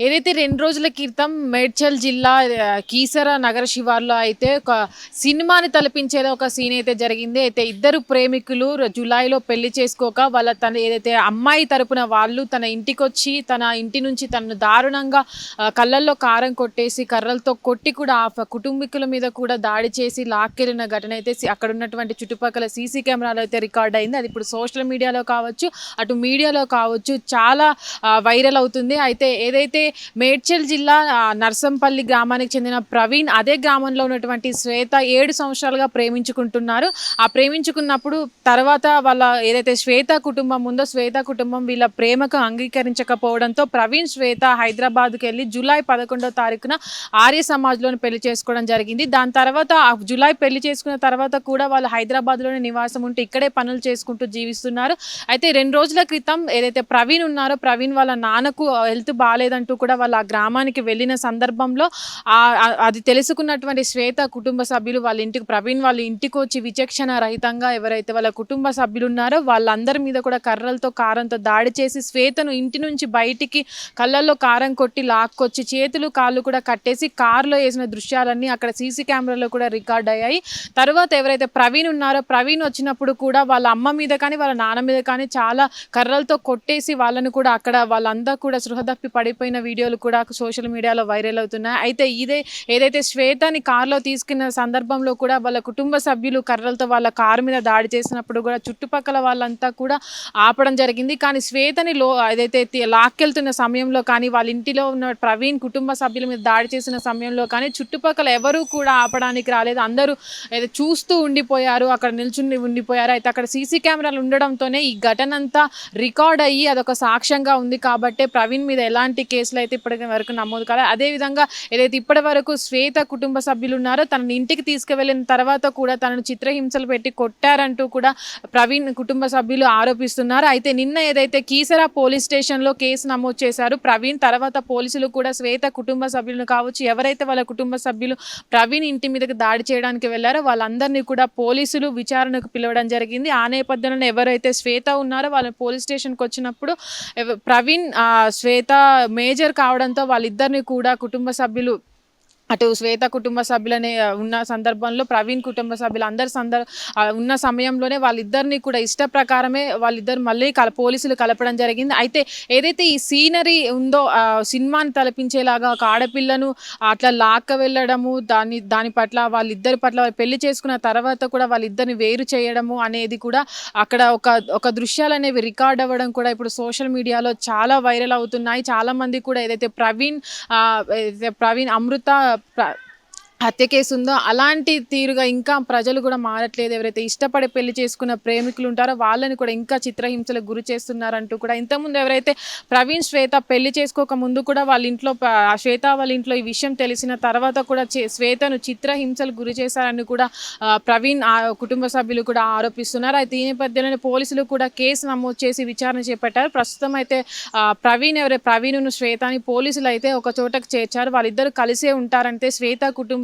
ఏదైతే రెండు రోజుల క్రితం మేడ్చల్ జిల్లా కీసర నగర శివార్లో అయితే ఒక సినిమాని తలపించేది ఒక సీన్ అయితే జరిగింది. అయితే ఇద్దరు ప్రేమికులు జులైలో జూలైలో పెళ్ళి చేసుకోక వాళ్ళ తన ఏదైతే అమ్మాయి తరపున వాళ్ళు తన ఇంటికి వచ్చి తన ఇంటి నుంచి తనను దారుణంగా కళ్ళల్లో కారం కొట్టేసి కర్రలతో కొట్టి కూడా ఆ కుటుంబీకుల మీద కూడా దాడి చేసి లాక్కెళ్ళిన ఘటన అయితే అక్కడ ఉన్నటువంటి చుట్టుపక్కల సీసీ కెమెరాలో అయితే రికార్డ్ అయింది. అది ఇప్పుడు సోషల్ మీడియాలో కావచ్చు అటు మీడియాలో కావచ్చు చాలా వైరల్ అవుతుంది. అయితే ఏదైతే మేడ్చల్ జిల్లా నర్సంపల్లి గ్రామానికి చెందిన ప్రవీణ్ అదే గ్రామంలో ఉన్నటువంటి శ్వేత ఏడు సంవత్సరాలుగా ప్రేమించుకుంటున్నారు. ఆ ప్రేమించుకున్నప్పుడు తర్వాత వాళ్ళ ఏదైతే శ్వేత కుటుంబం ఉందో శ్వేత కుటుంబం వీళ్ళ ప్రేమకు అంగీకరించకపోవడంతో ప్రవీణ్ శ్వేత హైదరాబాద్కి వెళ్ళి జూలై పదకొండో తారీఖున ఆర్య సమాజ్లోని పెళ్ళి చేసుకోవడం జరిగింది. దాని తర్వాత జూలై పెళ్ళి చేసుకున్న తర్వాత కూడా వాళ్ళు హైదరాబాద్లోనే నివాసం ఉంటూ ఇక్కడే పనులు చేసుకుంటూ జీవిస్తున్నారు. అయితే రెండు రోజుల క్రితం ఏదైతే ప్రవీణ్ ఉన్నారో ప్రవీణ్ వాళ్ళ నాన్నకు హెల్త్ బాగాలేదంటూ కూడా వాళ్ళ ఆ గ్రామానికి వెళ్ళిన సందర్భంలో ఆ- అది తెలుసుకున్నటువంటి శ్వేత కుటుంబ సభ్యులు వాళ్ళ ఇంటికి ప్రవీణ్ వాళ్ళ ఇంటికి వచ్చి విచక్షణ రహితంగా ఎవరైతే వాళ్ళ కుటుంబ సభ్యులు ఉన్నారో వాళ్ళందరి మీద కూడా కర్రలతో కారంతో దాడి చేసి శ్వేతను ఇంటి నుంచి బయటికి కళ్ళల్లో కారం కొట్టి లాక్కొచ్చి చేతులు కాళ్ళు కూడా కట్టేసి కారులో వేసిన దృశ్యాలన్నీ అక్కడ సీసీ కెమెరాలో కూడా రికార్డ్ అయ్యాయి. తర్వాత ఎవరైతే ప్రవీణ్ ఉన్నారో ప్రవీణ్ వచ్చినప్పుడు కూడా వాళ్ళ అమ్మ మీద కానీ వాళ్ళ నాన్న మీద కానీ చాలా కర్రలతో కొట్టేసి వాళ్ళను కూడా అక్కడ వాళ్ళందరూ కూడా సృహదప్పి పడిపోయిన వీడియోలు కూడా సోషల్ మీడియాలో వైరల్ అవుతున్నాయి. అయితే ఇదే ఏదైతే శ్వేతని కారులో తీసుకున్న సందర్భంలో కూడా వాళ్ళ కుటుంబ సభ్యులు కర్రలతో వాళ్ళ కారు మీద దాడి చేసినప్పుడు కూడా చుట్టుపక్కల వాళ్ళంతా కూడా ఆపడం జరిగింది. కానీ శ్వేతని లో ఏదైతే లాక్కెళ్తున్న సమయంలో కానీ వాళ్ళ ఇంటిలో ఉన్న ప్రవీణ్ కుటుంబ సభ్యుల మీద దాడి చేసిన సమయంలో కానీ చుట్టుపక్కల ఎవరూ కూడా ఆపడానికి రాలేదు. అందరూ ఏదో చూస్తూ ఉండిపోయారు. అక్కడ నిల్చుని ఉండిపోయారు. అయితే అక్కడ సీసీ కెమెరాలు ఉండడంతోనే ఈ ఘటన అంతా రికార్డ్ అయ్యి అదొక సాక్ష్యంగా ఉంది. కాబట్టే ప్రవీణ్ మీద ఎలాంటి కేసులు అయితే ఇప్పటి వరకు నమోదు కాలేదు అదేవిధంగా ఏదైతే ఇప్పటి వరకు శ్వేత కుటుంబ సభ్యులు ఉన్నారో తనని ఇంటికి తీసుకువెళ్ళిన తర్వాత కూడా తనను చిత్రహింసలు పెట్టి కొట్టారంటూ కూడా ప్రవీణ్ కుటుంబ సభ్యులు ఆరోపిస్తున్నారు. అయితే నిన్న ఏదైతే కీసరా పోలీస్ స్టేషన్లో కేసు నమోదు చేశారు ప్రవీణ్ తర్వాత పోలీసులు కూడా శ్వేత కుటుంబ సభ్యులను కావచ్చు ఎవరైతే వాళ్ళ కుటుంబ సభ్యులు ప్రవీణ్ ఇంటి మీదకి దాడి చేయడానికి వెళ్ళారో వాళ్ళందరినీ కూడా పోలీసులు విచారణకు పిలవడం జరిగింది. ఆ నేపథ్యంలో ఎవరైతే శ్వేత ఉన్నారో వాళ్ళ పోలీస్ స్టేషన్కి వచ్చినప్పుడు ప్రవీణ్ శ్వేత మేజర్ కావడంతో వాళ్ళిద్దరిని కూడా కుటుంబ సభ్యులు అటు శ్వేత కుటుంబ సభ్యులనే ఉన్న సందర్భంలో ప్రవీణ్ కుటుంబ సభ్యులు అందరి సందర్ ఉన్న సమయంలోనే వాళ్ళిద్దరిని కూడా ఇష్ట ప్రకారమే వాళ్ళిద్దరు మళ్ళీ కల పోలీసులు కలపడం జరిగింది. అయితే ఏదైతే ఈ సీనరీ ఉందో సినిమాని తలపించేలాగా ఒక ఆడపిల్లను అట్లా లాక్క వెళ్ళడము దాని దాని పట్ల వాళ్ళిద్దరి పట్ల పెళ్ళి చేసుకున్న తర్వాత కూడా వాళ్ళిద్దరిని వేరు చేయడము అనేది కూడా అక్కడ ఒక ఒక దృశ్యాలు అనేవి రికార్డ్ అవ్వడం కూడా ఇప్పుడు సోషల్ మీడియాలో చాలా వైరల్ అవుతున్నాయి. చాలామంది కూడా ఏదైతే ప్రవీణ్ ప్రవీణ్ అమృత plat- హత్య కేసు ఉందో అలాంటి తీరుగా ఇంకా ప్రజలు కూడా మారట్లేదు. ఎవరైతే ఇష్టపడి పెళ్ళి చేసుకున్న ప్రేమికులు ఉంటారో వాళ్ళని కూడా ఇంకా చిత్రహింసలకు గురి చేస్తున్నారంటూ కూడా ఇంతకుముందు ఎవరైతే ప్రవీణ్ శ్వేత పెళ్ళి చేసుకోక ముందు కూడా వాళ్ళ ఇంట్లో శ్వేత వాళ్ళ ఇంట్లో ఈ విషయం తెలిసిన తర్వాత కూడా చే- శ్వేతను చిత్రహింసలకు గురి చేశారని కూడా ప్రవీణ్ ఆ కుటుంబ సభ్యులు కూడా ఆరోపిస్తున్నారు. అయితే ఈ నేపథ్యంలోనే పోలీసులు కూడా కేసు నమోదు చేసి విచారణ చేపట్టారు. ప్రస్తుతం అయితే ప్రవీణ్ ఎవరే ప్రవీణ్ను శ్వేతని పోలీసులు అయితే ఒక చోటకు చేర్చారు. వాళ్ళిద్దరు కలిసే ఉంటారంటే శ్వేత కుటుంబ